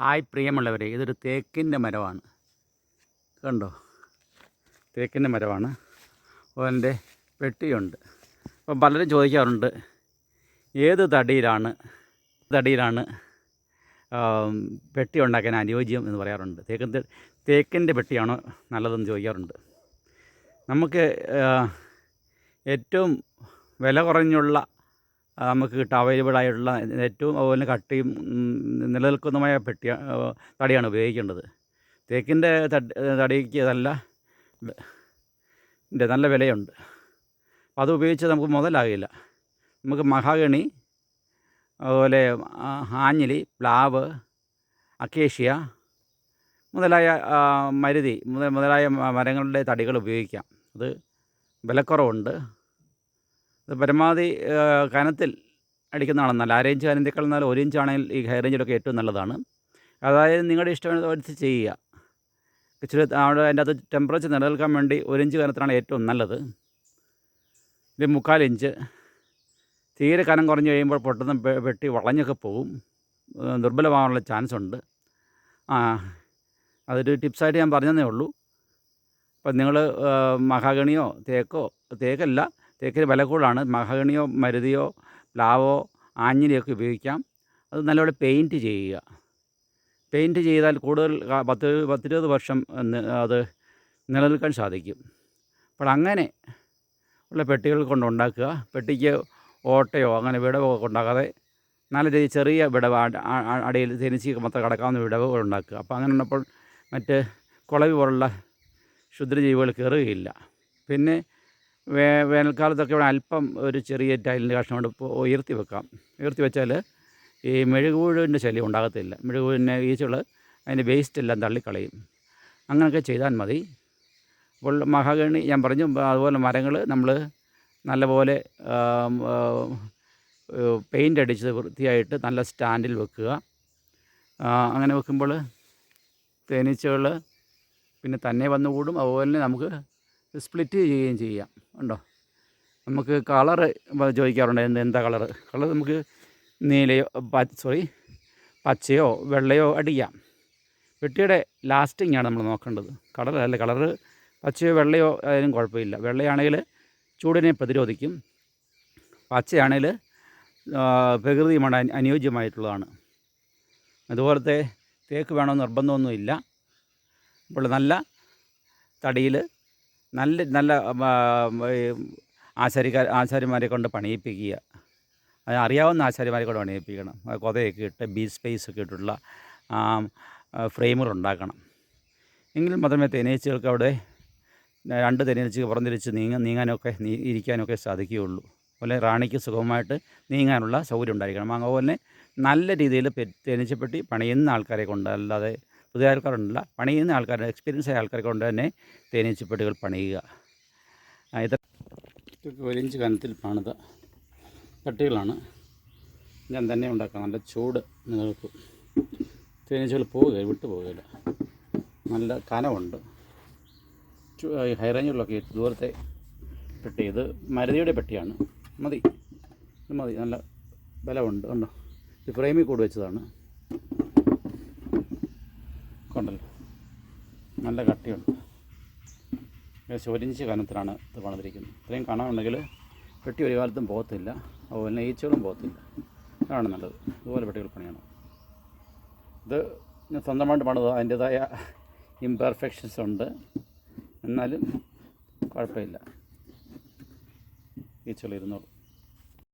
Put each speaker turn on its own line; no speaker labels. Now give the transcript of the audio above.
Hi പ്രിയമുള്ളവരെ ഇതൊരു തേക്കിന്റെ മരമാണ്. കണ്ടോ? തേക്കിന്റെ മരമാണ്. അപ്പോൾ എന്റെ പെട്ടിയുണ്ട്. അപ്പം പലരും ചോദിക്കാറുണ്ട് ഏത് തടിയിലാണ് തടിയിലാണ് പെട്ടി ഉണ്ടാക്കാൻ അനുയോജ്യം എന്ന് പറയാറുണ്ട്. തേക്കിന്റെ തേക്കിന്റെ പെട്ടിയാണോ നല്ലതെന്ന് ചോദിക്കാറുണ്ട്. നമുക്ക് ഏറ്റവും വില കുറഞ്ഞുള്ള നമുക്ക് കിട്ടുക അവൈലബിൾ ആയിട്ടുള്ള ഏറ്റവും അതുപോലെ കട്ടിയും നിലനിൽക്കുന്നതുമായ പെട്ടി തടിയാണ് ഉപയോഗിക്കേണ്ടത്. തേക്കിന്റെ തടി തടിക്ക് നല്ല നല്ല വിലയുണ്ട്. അപ്പോൾ അത് ഉപയോഗിച്ച് നമുക്ക് മുതലാകില്ല. നമുക്ക് മഹാഗണി അതുപോലെ ആഞ്ഞിലി പ്ലാവ് അക്കേഷ്യ മുതലായ മരുതി മുതലായ മരങ്ങളുടെ തടികൾ ഉപയോഗിക്കാം. അത് വിലക്കുറവുണ്ട്. പരമാവധി കനത്തിൽ അടിക്കുന്നതാണ് നല്ല അര ഇഞ്ച് കനത്തേക്കാൾ നല്ല ഒരു ഇഞ്ച് ആണെങ്കിൽ ഈ ഹൈ റേഞ്ചിലൊക്കെ ഏറ്റവും നല്ലതാണ്. അതായത് നിങ്ങളുടെ ഇഷ്ടമനുസരിച്ച് ചെയ്യുക. ഇച്ചിരി അവിടെ അതിന്റെ അകത്ത് ടെമ്പറേച്ചർ നിലനിൽക്കാൻ വേണ്ടി ഒരു ഇഞ്ച് കനത്തിനാണ് ഏറ്റവും നല്ലത്. ഇത് മുക്കാൽ ഇഞ്ച്. തീരെ കനം കുറഞ്ഞു കഴിയുമ്പോൾ പൊട്ടുന്ന വെട്ടി വളഞ്ഞൊക്കെ പോകും ദുർബലമാകാനുള്ള ചാൻസ് ഉണ്ട്. ആ അതൊരു ടിപ്സായിട്ട് ഞാൻ പറഞ്ഞതേ ഉള്ളൂ. അപ്പം നിങ്ങൾ മഹാഗണിയോ തേക്കോ തേക്കല്ല. തേക്കിന് വില കൂടുതലാണ്. മഹഗണിയോ മരുതിയോ പ്ലാവോ ആഞ്ഞിലിയൊക്കെ ഉപയോഗിക്കാം. അത് നല്ലപോലെ പെയിന്റ് ചെയ്യുക. പെയിന്റ് ചെയ്താൽ കൂടുതൽ പത്ത് പത്തിരുപത് വർഷം അത് നിലനിൽക്കാൻ സാധിക്കും. അപ്പോൾ അങ്ങനെ ഉള്ള പെട്ടികൾ കൊണ്ടുണ്ടാക്കുക പെട്ടിക്ക് ഓട്ടയോ അങ്ങനെ വിടവോ ഉണ്ടാക്കാതെ നല്ല രീതിയിൽ ചെറിയ വിടവ് അടിയിൽ തെനിച്ച് മൊത്തം കിടക്കാവുന്ന വിടവുകൾ ഉണ്ടാക്കുക. അപ്പോൾ അങ്ങനെ ഉള്ളപ്പോൾ മറ്റ് കുളവി പോലുള്ള ക്ഷുദ്രജീവികൾ കയറുകയില്ല. പിന്നെ വേ വേനൽക്കാലത്തൊക്കെ ഇവിടെ അല്പം ഒരു ചെറിയ ടൈലിന്റെ കഷ്ണം കൊണ്ട് ഉയർത്തി വെക്കാം. ഉയർത്തി വെച്ചാൽ ഈ മെഴുകുപുഴുവിന്റെ ശല്യം ഉണ്ടാകത്തില്ല. മെഴുകുപുഴുവിനെ ഈച്ചകൾ അതിന്റെ വേസ്റ്റ് എല്ലാം തള്ളിക്കളയും. അങ്ങനെയൊക്കെ ചെയ്താൽ മതി. അപ്പോൾ മഹാഗണി ഞാൻ പറഞ്ഞു അതുപോലെ മരങ്ങൾ നമ്മൾ നല്ലപോലെ പെയിന്റ് അടിച്ച് വൃത്തിയായിട്ട് നല്ല സ്റ്റാൻഡിൽ വെക്കുക. അങ്ങനെ വെക്കുമ്പോൾ തേനീച്ചകൾ പിന്നെ തന്നെ വന്നുകൂടും. അതുപോലെ തന്നെ നമുക്ക് സ്പ്ലിറ്റ് ചെയ്യുകയും ചെയ്യാം. ഉണ്ടോ? നമുക്ക് കളറ് ചോദിക്കാറുണ്ട്. എന്ത് എന്താ കളറ്? കളർ നമുക്ക് നീലയോ സോറി പച്ചയോ വെള്ളയോ അടിക്കാം. വെട്ടിയുടെ ലാസ്റ്റിങ്ങാണ് നമ്മൾ നോക്കേണ്ടത്. കളർ അല്ല കളറ് പച്ചയോ വെള്ളയോ ആയാലും കുഴപ്പമില്ല. വെള്ളയാണെങ്കിൽ ചൂടിനെ പ്രതിരോധിക്കും. പച്ചയാണെങ്കിൽ പ്രകൃതിയുമാണ് അനു- അനുയോജ്യമായിട്ടുള്ളതാണ്. അതുപോലത്തെ തേക്ക് വേണമെന്ന് നിർബന്ധമൊന്നുമില്ല. അപ്പോൾ നല്ല തടിയിൽ നല്ല നല്ല ആശാരിക്കാർ ആശാരിമാരെ കൊണ്ട് പണിയിപ്പിക്കുക. അറിയാവുന്ന ആശാരിമാരെ കൊണ്ട് പണിയിപ്പിക്കണം. കൊതയൊക്കെ ഇട്ട് ബീ സ്പേസ് ഒക്കെ ഇട്ടിട്ടുള്ള ഫ്രെയിമുകൾ ഉണ്ടാക്കണം. എങ്കിൽ മാത്രമേ തേനീച്ചകൾക്ക് അവിടെ രണ്ട് തേനീച്ചകൾ പുറംതിരിച്ച് നീങ്ങാൻ നീങ്ങാനൊക്കെ നീ ഇരിക്കാനൊക്കെ സാധിക്കുകയുള്ളൂ. അതുപോലെ റാണിക്ക് സുഖമായിട്ട് നീങ്ങാനുള്ള സൗകര്യം ഉണ്ടായിരിക്കണം. അതുപോലെ നല്ല രീതിയിൽ തേനീച്ചപ്പെട്ടി പണിയുന്ന ആൾക്കാരെ കൊണ്ട് അല്ലാതെ പുതിയ ആൾക്കാരുണ്ടല്ല പണിയുന്ന ആൾക്കാർ എക്സ്പീരിയൻസ് ആയ ആൾക്കാരെ കൊണ്ട് തന്നെ തേനീച്ചപ്പെട്ടുകൾ പണിയുക. ഇത് ഒരിഞ്ച് കനത്തിൽ പണിത. പെട്ടികളാണ് ഞാൻ തന്നെ ഉണ്ടാക്കാം നല്ല ചൂട് നിലനിൽക്കും തേനീച്ചകൾ പോവുക വിട്ടു പോവുകയില്ല. നല്ല കനമുണ്ട് ചു- ഹൈ റേഞ്ചുകളിലൊക്കെ ദൂരത്തെ പെട്ടി ഇത് മരുതിയുടെ പെട്ടിയാണ്. മതി മതി നല്ല ബലമുണ്ട്. ഉണ്ടോ ഇത് ഫ്രെയിമിൽ കൂടി വെച്ചതാണ്. നല്ല കട്ടിയുണ്ട്. ഏകദേശം ഒരു ഇഞ്ച് കനത്തിലാണ് ഇത് പണിതിരിക്കുന്നത് ഇത്രയും കാണാനുണ്ടെങ്കിൽ പെട്ടി ഒരു കാലത്തും പോകത്തില്ല. അതുപോലെ തന്നെ ഈച്ചകളും പോകത്തില്ല. അതാണ് നല്ലത്. ഇതുപോലെ പെട്ടികൾ പണിയണം ഇത് ഞാൻ സ്വന്തമായിട്ട് പണിത് അതിന്റേതായ ഇംപെർഫെക്ഷൻസ് ഉണ്ട്. എന്നാലും കുഴപ്പമില്ല. ഈച്ചകൾ ഇരുന്നോളും.